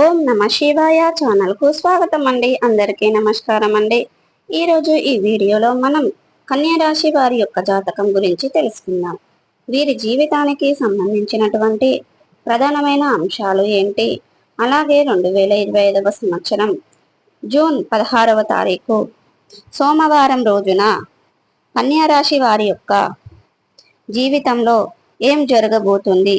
ఓం నమ శివాయ ఛానల్కు స్వాగతం అండి అందరికీ నమస్కారం అండి ఈరోజు ఈ వీడియోలో మనం కన్యా రాశి వారి యొక్క జాతకం గురించి తెలుసుకుందాం. వీరి జీవితానికి సంబంధించినటువంటి ప్రధానమైన అంశాలు ఏంటి? అలాగే రెండు వేల ఇరవై ఐదవ సంవత్సరం జూన్ పదహారవ తారీఖు సోమవారం రోజున కన్యారాశి వారి యొక్క జీవితంలో ఏం జరగబోతుంది?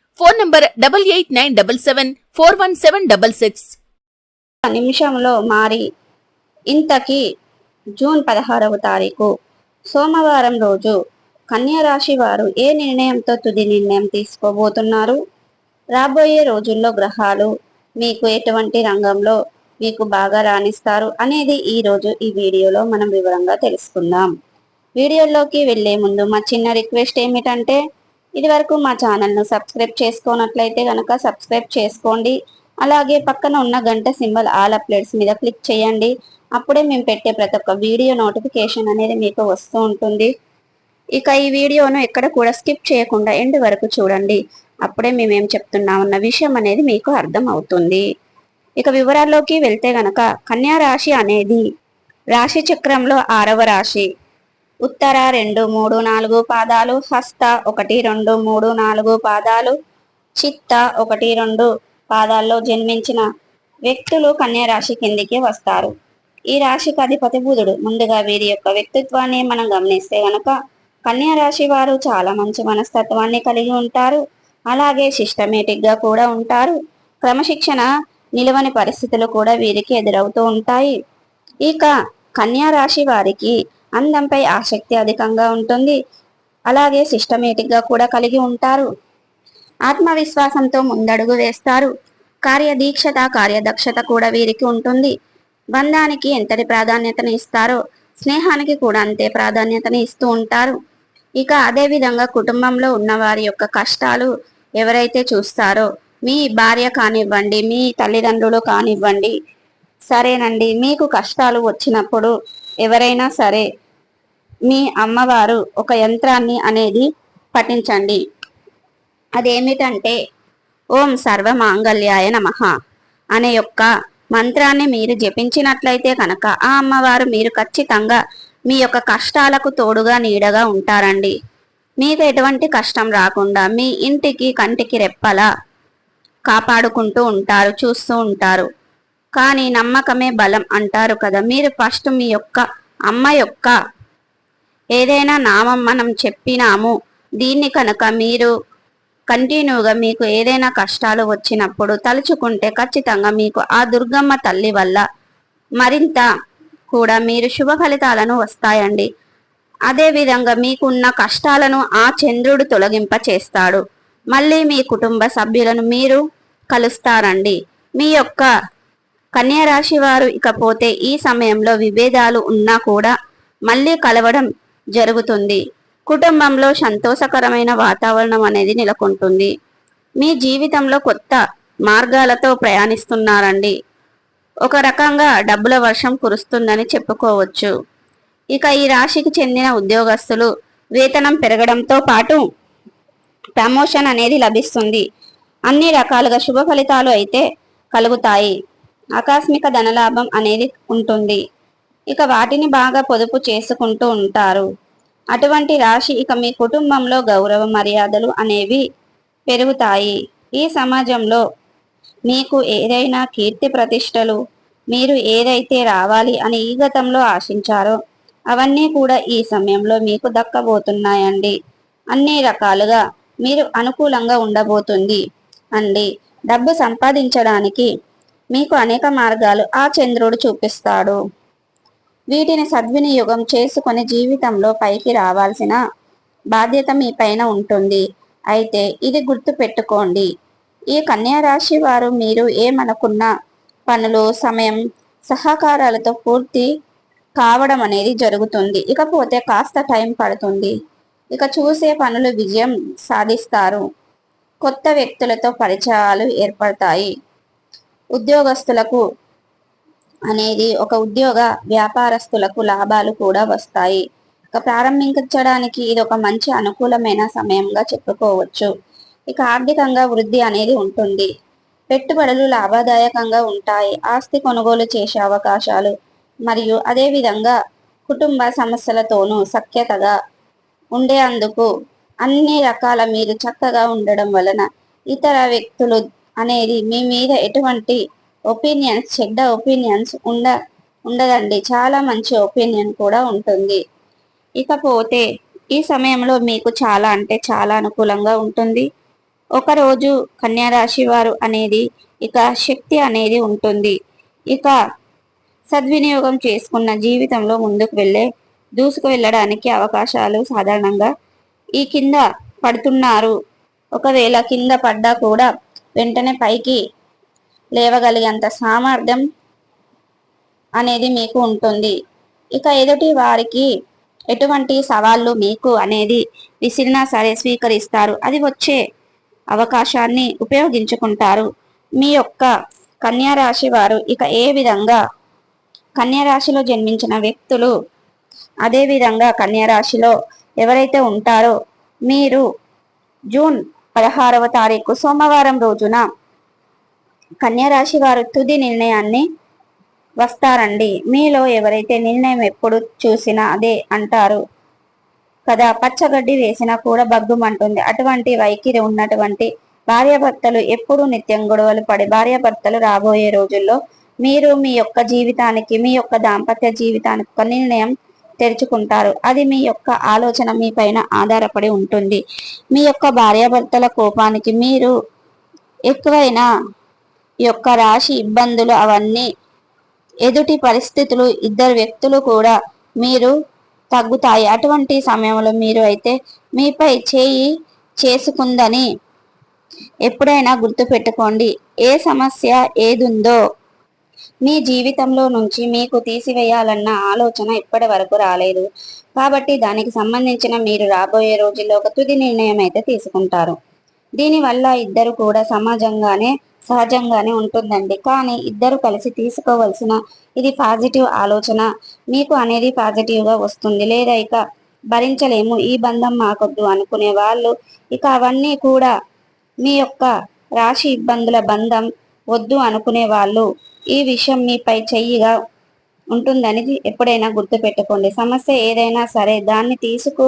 Phone number double eight nine double seven four one seven double six. నిమిషంలో మారి ఇంతకీ జూన్ పదహారవ తారీఖు సోమవారం రోజు కన్యా రాశి వారు ఏ నిర్ణయంతో తుది నిర్ణయం తీసుకోబోతున్నారు? రాబోయే రోజుల్లో గ్రహాలు మీకు ఎటువంటి రంగంలో మీకు బాగా రాణిస్తారు అనేది ఈ రోజు ఈ వీడియోలో మనం వివరంగా తెలుసుకుందాం. వీడియోలోకి వెళ్ళే ముందు మా చిన్న రిక్వెస్ట్ ఏమిటంటే ఇది వరకు మా ఛానల్ను సబ్స్క్రైబ్ చేసుకోనట్లయితే కనుక సబ్స్క్రైబ్ చేసుకోండి. అలాగే పక్కన ఉన్న గంట సింబల్ ఆల్ అప్డేట్స్ మీద క్లిక్ చేయండి. అప్పుడే మేము పెట్టే ప్రతి ఒక్క వీడియో నోటిఫికేషన్ అనేది మీకు వస్తూ ఉంటుంది. ఇక ఈ వీడియోను ఎక్కడ కూడా స్కిప్ చేయకుండా ఎండ్ వరకు చూడండి. అప్పుడే మేమేం చెప్తున్నామన్న విషయం అనేది మీకు అర్థం అవుతుంది. ఇక వివరాల్లోకి వెళ్తే గనక కన్యా రాశి అనేది రాశి చక్రంలో ఆరవ రాశి. ఉత్తర రెండు మూడు నాలుగు పాదాలు హస్త ఒకటి రెండు మూడు నాలుగు పాదాలు చిత్త ఒకటి రెండు పాదాల్లో జన్మించిన వ్యక్తులు కన్యా రాశి కిందికి వస్తారు. ఈ రాశికి అధిపతి బుధుడు. ముందుగా వీరి యొక్క వ్యక్తిత్వాన్ని మనం గమనిస్తే గనక కన్యా రాశి వారు చాలా మంచి మనస్తత్వాన్ని కలిగి ఉంటారు. అలాగే సిస్టమేటిక్గా కూడా ఉంటారు. క్రమశిక్షణ నిలవని పరిస్థితులు కూడా వీరికి ఎదురవుతూ ఉంటాయి. ఇక కన్యా రాశి వారికి అందంపై ఆసక్తి అధికంగా ఉంటుంది. అలాగే సిస్టమేటిక్గా కూడా కలిగి ఉంటారు. ఆత్మవిశ్వాసంతో ముందడుగు వేస్తారు. కార్యదీక్షత కార్యదక్షత కూడా వీరికి ఉంటుంది. బంధానికి ఎంతటి ప్రాధాన్యతను ఇస్తారో స్నేహానికి కూడా అంతే ప్రాధాన్యతని ఇస్తూ ఉంటారు. ఇక అదేవిధంగా కుటుంబంలో ఉన్న వారి యొక్క కష్టాలు ఎవరైతే చూస్తారో మీ భార్య కానివ్వండి మీ తల్లిదండ్రులు కానివ్వండి సరేనండి మీకు కష్టాలు వచ్చినప్పుడు ఎవరైనా సరే మీ అమ్మవారు ఒక యంత్రాన్ని అనేది పఠించండి. అదేమిటంటే ఓం సర్వమాంగళ్యాయ నమః అనే యొక్క మంత్రాన్ని మీరు జపించినట్లయితే కనుక ఆ అమ్మవారు మీరు ఖచ్చితంగా మీ యొక్క కష్టాలకు తోడుగా నీడగా ఉంటారండి. మీకు ఎటువంటి కష్టం రాకుండా మీ ఇంటికి కంటికి రెప్పలా కాపాడుకుంటూ ఉంటారు చూస్తూ ఉంటారు. కానీ నమ్మకమే బలం అంటారు కదా. మీరు ఫస్ట్ మీ యొక్క అమ్మ యొక్క ఏదైనా నామం మనం చెప్పినాము దీన్ని కనుక మీరు కంటిన్యూగా మీకు ఏదైనా కష్టాలు వచ్చినప్పుడు తలుచుకుంటే ఖచ్చితంగా మీకు ఆ దుర్గమ్మ తల్లి వల్ల మరింత కూడా మీరు శుభ ఫలితాలను వస్తాయండి. అదేవిధంగా మీకున్న కష్టాలను ఆ చంద్రుడు తొలగింప చేస్తాడు. మళ్ళీ మీ కుటుంబ సభ్యులను మీరు కలుస్తారండి. మీ యొక్క కన్యా రాశి వారు ఇకపోతే ఈ సమయంలో విభేదాలు ఉన్నా కూడా మళ్ళీ కలవడం జరుగుతుంది. కుటుంబంలో సంతోషకరమైన వాతావరణం అనేది నెలకొంటుంది. మీ జీవితంలో కొత్త మార్గాలతో ప్రయాణిస్తున్నారండి. ఒక రకంగా డబ్బుల వర్షం కురుస్తుందని చెప్పుకోవచ్చు. ఇక ఈ రాశికి చెందిన ఉద్యోగస్తులు వేతనం పెరగడంతో పాటు ప్రమోషన్ అనేది లభిస్తుంది. అన్ని రకాలుగా శుభ ఫలితాలు అయితే కలుగుతాయి. ఆకస్మిక ధనలాభం అనేది ఉంటుంది. ఇక వాటిని బాగా పొదుపు చేసుకుంటూ ఉంటారు. అటువంటి రాశి ఇక మీ కుటుంబంలో గౌరవ మర్యాదలు అనేవి పెరుగుతాయి. ఈ సమాజంలో మీకు ఏదైనా కీర్తి ప్రతిష్టలు మీరు ఏదైతే రావాలి అని ఈ గతంలో ఆశించారో అవన్నీ కూడా ఈ సమయంలో మీకు దక్కబోతున్నాయండి. అన్ని రకాలుగా మీరు అనుకూలంగా ఉండబోతుంది అండి. డబ్బు సంపాదించడానికి మీకు అనేక మార్గాలు ఆ చంద్రుడు చూపిస్తాడు. వీటిని సద్వినియోగం చేసుకుని జీవితంలో పైకి రావాల్సిన బాధ్యత మీ పైన ఉంటుంది. అయితే ఇది గుర్తు పెట్టుకోండి. ఈ కన్యారాశి వారు మీరు ఏమనుకున్న పనులు సమయం సహకారాలతో పూర్తి కావడం అనేది జరుగుతుంది. ఇకపోతే కాస్త టైం పడుతుంది. ఇక చూసే పనులు విజయం సాధిస్తారు. కొత్త వ్యక్తులతో పరిచయాలు ఏర్పడతాయి. ఉద్యోగస్తులకు అనేది ఒక ఉద్యోగ వ్యాపారస్తులకు లాభాలు కూడా వస్తాయి. ఇక ప్రారంభించడానికి ఇది ఒక మంచి అనుకూలమైన సమయంగా చెప్పుకోవచ్చు. ఇక ఆర్థికంగా వృద్ధి అనేది ఉంటుంది. పెట్టుబడులు లాభదాయకంగా ఉంటాయి. ఆస్తి కొనుగోలు చేసే అవకాశాలు మరియు అదేవిధంగా కుటుంబ సమస్యలతోనూ సఖ్యతగా ఉండేందుకు అన్ని రకాల మీరు చక్కగా ఉండడం వలన ఇతర వ్యక్తులు అనేది మీ మీద ఎటువంటి ఒపీనియన్స్ చెడ్డ ఒపీనియన్స్ ఉండ ఉండదండి. చాలా మంచి ఒపీనియన్ కూడా ఉంటుంది. ఇకపోతే ఈ సమయంలో మీకు చాలా అంటే చాలా అనుకూలంగా ఉంటుంది. ఒకరోజు కన్యారాశి వారు అనేది ఇక శక్తి అనేది ఉంటుంది. ఇక సద్వినియోగం చేసుకున్న జీవితంలో ముందుకు వెళ్ళే దూసుకు వెళ్ళడానికి అవకాశాలు సాధారణంగా ఈ కింద పడుతున్నారు. ఒకవేళ కింద పడ్డా కూడా వెంటనే పైకి లేవగలిగేంత సామర్థ్యం అనేది మీకు ఉంటుంది. ఇక ఎదుటి వారికి ఎటువంటి సవాళ్ళు మీకు అనేది విసిరినా సరే స్వీకరిస్తారు. అది వచ్చే అవకాశాన్ని ఉపయోగించుకుంటారు. మీ యొక్క కన్యారాశి వారు ఇక ఏ విధంగా కన్యారాశిలో జన్మించిన వ్యక్తులు అదే విధంగా ఎవరైతే ఉంటారో మీరు జూన్ పదహారవ తారీఖు సోమవారం రోజున కన్యారాశి వారు తుది నిర్ణయాన్ని వస్తారండి. మీలో ఎవరైతే నిర్ణయం ఎప్పుడు చూసినా అదే అంటారు. కదా పచ్చగడ్డి వేసినా కూడా బగ్గుమంటుంది అటువంటి వైఖరి ఉన్నటువంటి భార్యాభర్తలు ఎప్పుడు నిత్యం గొడవలు పడి భార్యాభర్తలు రాబోయే రోజుల్లో మీరు మీ యొక్క జీవితానికి మీ యొక్క దాంపత్య జీవితానికి ఒక నిర్ణయం తెరుచుకుంటారు. అది మీ యొక్క ఆలోచన మీ పైన ఆధారపడి ఉంటుంది. మీ యొక్క భార్యాభర్తల కోపానికి మీరు ఎక్కువైన యొక్క రాశి ఇబ్బందులు అవన్నీ ఎదుటి పరిస్థితులు ఇద్దరు వ్యక్తులు కూడా మీరు తగ్గుతాయి. అటువంటి సమయంలో మీరు అయితే మీపై చేయి చేసుకుందని ఎప్పుడైనా గుర్తుపెట్టుకోండి. ఏ సమస్య ఏదుందో మీ జీవితంలో నుంచి మీకు తీసివేయాలన్న ఆలోచన ఇప్పటి వరకు రాలేదు. కాబట్టి దానికి సంబంధించిన మీరు రాబోయే రోజుల్లో ఒక తుది నిర్ణయం అయితే తీసుకుంటారు. దీనివల్ల ఇద్దరు కూడా సమాజంగానే సహజంగానే ఉంటుందండి. కానీ ఇద్దరు కలిసి తీసుకోవలసిన ఇది పాజిటివ్ ఆలోచన. మీకు అనేది పాజిటివ్గా వస్తుంది. లేదా ఇక భరించలేము ఈ బంధం మాకొద్దు అనుకునే వాళ్ళు. ఇక అవన్నీ కూడా మీ యొక్క రాశి ఇబ్బందుల బంధం వద్దు అనుకునే వాళ్ళు ఈ విషయం మీపై చెయ్యిగా ఉంటుందని ఎప్పుడైనా గుర్తుపెట్టుకోండి. సమస్య ఏదైనా సరే దాన్ని తీసుకు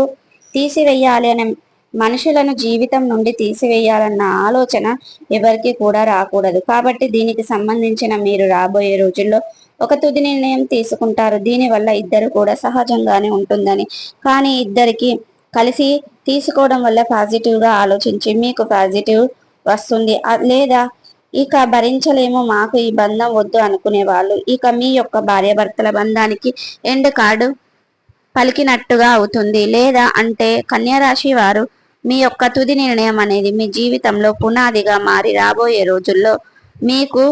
తీసివేయాలి అనే మనుషులను జీవితం నుండి తీసివేయాలన్న ఆలోచన ఎవరికి కూడా రాకూడదు. కాబట్టి దీనికి సంబంధించిన మీరు రాబోయే రోజుల్లో ఒక తుది నిర్ణయం తీసుకుంటారు. దీనివల్ల ఇద్దరు కూడా సహజంగానే ఉంటుందని. కానీ ఇద్దరికి కలిసి తీసుకోవడం వల్ల పాజిటివ్గా ఆలోచించి మీకు పాజిటివ్ వస్తుంది. లేదా ఇక భరించలేము మాకు ఈ బంధం వద్దు అనుకునేవాళ్ళు. ఇక మీ యొక్క భార్యాభర్తల బంధానికి ఎండ్ కార్డు పలికినట్టుగా అవుతుంది. లేదా అంటే కన్యారాశి వారు మీ యొక్క తుది నిర్ణయం అనేది మీ జీవితంలో పునాదిగా మారి రాబోయే రోజుల్లో మీకు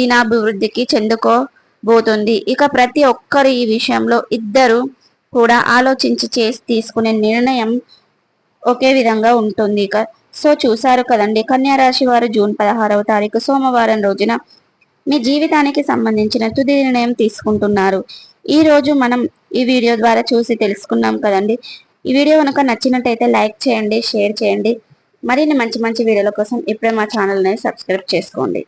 దినాభివృద్ధికి చెందుకోబోతుంది. ఇక ప్రతి ఒక్కరు ఈ విషయంలో ఇద్దరు కూడా ఆలోచించి చేసి తీసుకునే నిర్ణయం ఒకే విధంగా ఉంటుంది. ఇక సో చూసారు కదండి కన్యా రాశి వారు జూన్ పదహారవ తారీఖు సోమవారం రోజున మీ జీవితానికి సంబంధించిన తుది నిర్ణయం తీసుకుంటున్నారు. ఈ రోజు మనం ఈ వీడియో ద్వారా చూసి తెలుసుకున్నాం కదండి. ఈ వీడియో కనుక నచ్చినట్టయితే లైక్ చేయండి షేర్ చేయండి. మరిన్ని మంచి మంచి వీడియోల కోసం ఇప్పుడే మా ఛానల్ని సబ్స్క్రైబ్ చేసుకోండి.